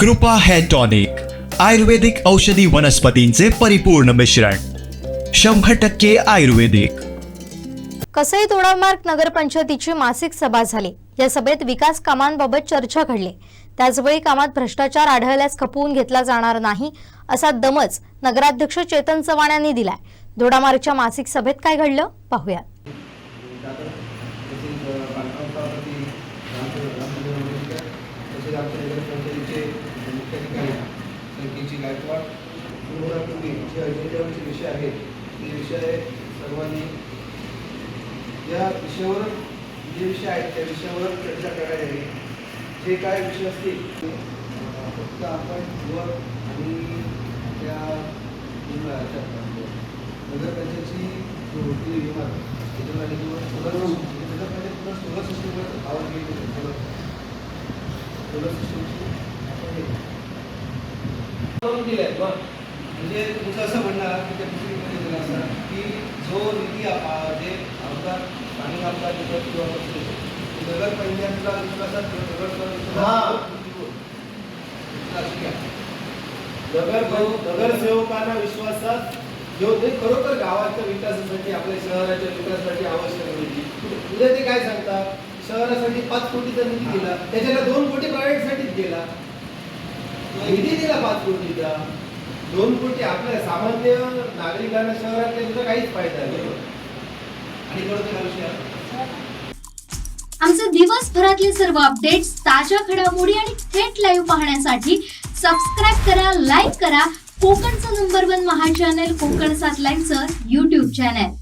कृपा hair tonic आयुर्वेदिक औषधी वनस्पतींचे परिपूर्ण मिश्रण शंभर टक्के आयुर्वेदिक. कसई तोडामार्ग नगरपंचायतीची मासिक सभा झाली. या सभेत विकास कामांबाबत चर्चा घडली. त्याचवेळी कामात भ्रष्टाचार आढळल्यास खपवून घेतला जाणार नाही असा दमच नगराध्यक्ष चेतन चव्हाण यांनी दिलाय. दोडामार्गच्या मासिक सभेत काय घडलं? तसेच आमच्या नगरपंचायतीचे मुख्याधिकारी संख्येची गायकवाड पूर्वी जे अजेंड्यावरचे विषय आहेत ते विषय सर्वांनी या विषयावर जे विषय आहेत त्या विषयावर चर्चा करण्यात यावी जे काय विषय असतील फक्त आपण वर आणि त्या नगरपंचायतची जो होती विभाग त्याच्यामध्ये किंवा सोलर नगरपंचायत पुन्हा सोलर सिस्टमवर आवड केली सोलर सोलर सिस्टमची करून दिले आहेत. म्हणजे तुमचं असं म्हणणं आहे की त्या पुस्तकामध्ये दिलं असं की जो निधी जे आमदार स्थानिक आमदार देतात किंवा असते, ते नगरपंचायतला विश्वासात नगरपंचायत नगर नगरसेवकांना विश्वासात घेऊन ते खरोखर गावाच्या विकासासाठी आपल्या शहराच्या विकासासाठी आवश्यक निधी. उद्या ते काय सांगतात? शहरासाठी पाच कोटीचा निधी दिला त्याच्याला दोन कोटी प्रायव्हेट साठीच गेला. निधी पाच कोटी द्या दोन कोटी आपल्या सामान्य नागरिकांना शहरातल्या सुद्धा काहीच फायदा नाही. आणि परत आमचे दिवसभरातले सर्व अपडेट्स ताज्या घडामोडी आणि थेट लाईव्ह पाहण्यासाठी सबस्क्राईब करा लाईक करा. कोकणचं नंबर वन महा चॅनल कोकण सात लाईव्हचं युट्यूब चॅनल